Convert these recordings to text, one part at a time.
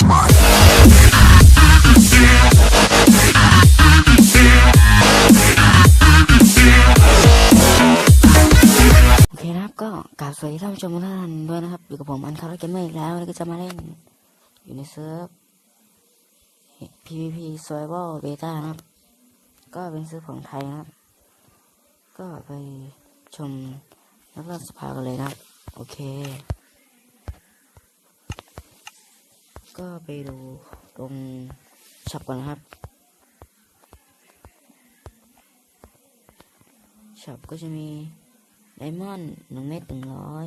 Smart. โอเคนะครับก็กราบสวัสดีท่านผู้ชมทุกท่านด้วยนะครับอยู่กับผมอันคาร์เกมเมอร์อีกแล้ววันนี้ก็จะมาเล่น อยู่ในเซิร์ฟ PVP Survival Beta นะครับก็เป็นเซิร์ฟของไทยนะครับ ก็ไปชมนักล่นสภากันเลยนะครับ โอเค ก็ไปดูตรงช็อปก่อนนะครับช็อปก็จะมีไดมอนด์หนึ่งเม็ดหนึ่งร้อย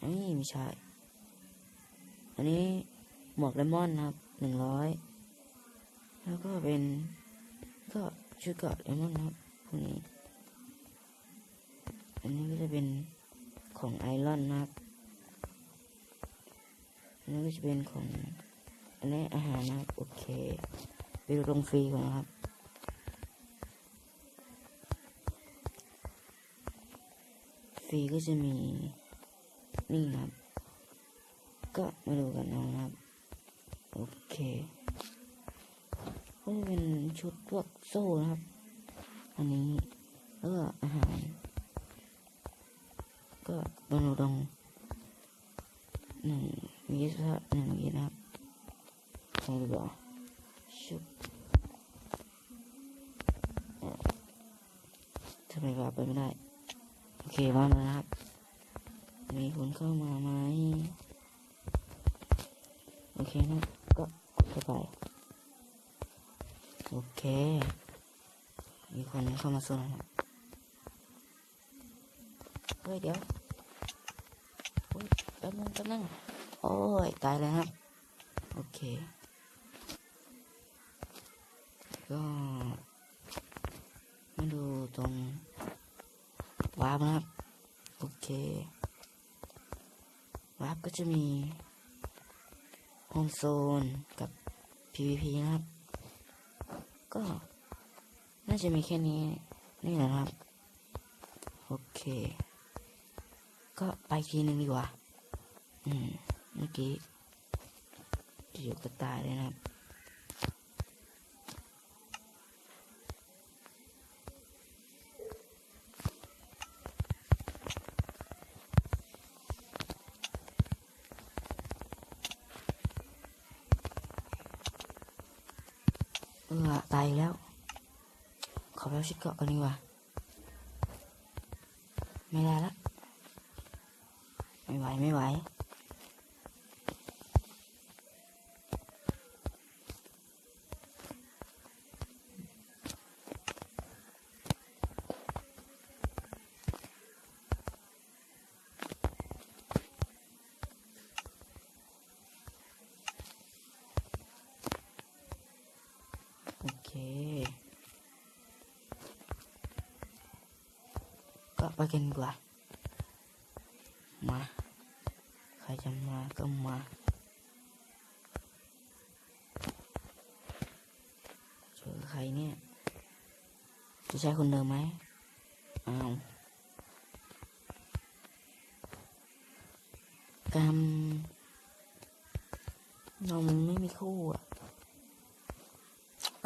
นนี้ไม่ใช่ อันนี้หมวกไดมอนด์นะครับหนึ่งร้อยแล้วก็เป็นก็ชุดเกาะไดมอนด์ครับพวกนี้ อันนี้ก็จะเป็นของไอรอนนะครับ อันนี้ก็จะเป็นของอันนี้อาหารนะครับโอเคไปดูตรงฟรีก่อนครับฟรีก็จะมีนี่นะครับ ก็มาดูกันเอานะครับ โอเคก็จะเป็นชุดพวกโซ่นะครับ อันนี้แล้วก็อาหาร ก็มาดูตรงหนึ่ง มีสักหนึ่งมีนะครับใช่หรือเปล่าชุบทำไมว่าไปไม่ได้ โอเคว่าแล้วนะครับ มีคนเข้ามาไหมโอเคนะ ก็กดเข้าไป โอเค มีคนเข้ามาส่งนะครับเฮ้ยเดี๋ยวโอ้ยแป๊บนึงแป๊บนึง โอ้ย ตายแล้วครับ โอเค ก็มาดูตรงวาร์ปนะครับ โอเควาร์ปก็จะมีโฮมโซนกับ PVP นะครับ ก็น่าจะมีแค่นี้นี่แหละนะครับ โอเค ก็ไปทีหนึ่งดีกว่า อืม เมื่อกี้อยู่ก็ตายเลยนะครับเออตายแล้ว ขอไปเอาชุดเกาะกันดีกว่าไม่ได้ละไม่ไหว ไม่ไหว โอเค ก็ไปกันดีกว่ามา ใครจะมาก็มาเจอใครเนี่ย จะใช่คนเดิมไหมอ้าวกรรมเรามันไม่มีคู่อะ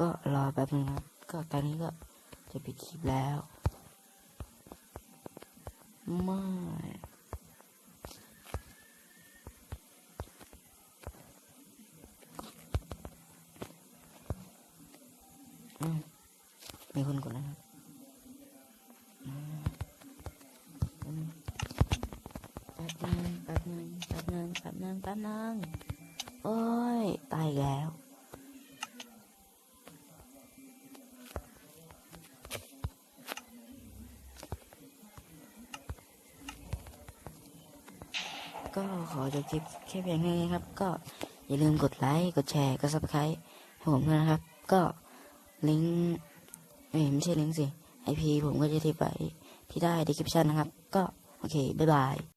ก็รอแป๊บนึงครับก็ตอนนี้ก็ จะปิดคลิปแล้วไม่มีคนกดนะครับแป๊บนึงแป๊บนึงแป๊บนึงแป๊บนึงแป๊บนึงโอ้ย ตายแล้ว ก็ขอจบคลิปแค่เพียงแค่นี้ครับ ก็อย่าลืมกดไลค์ กดแชร์ กดซับสไครต์ให้ผมด้วยนะครับ ก็ลิงก์ไม่ใช่ลิงก์สิไอพีผมก็จะทิ้ไปที่ได้ดีคริปชันนะครับ ก็โอเค บ๊ายบาย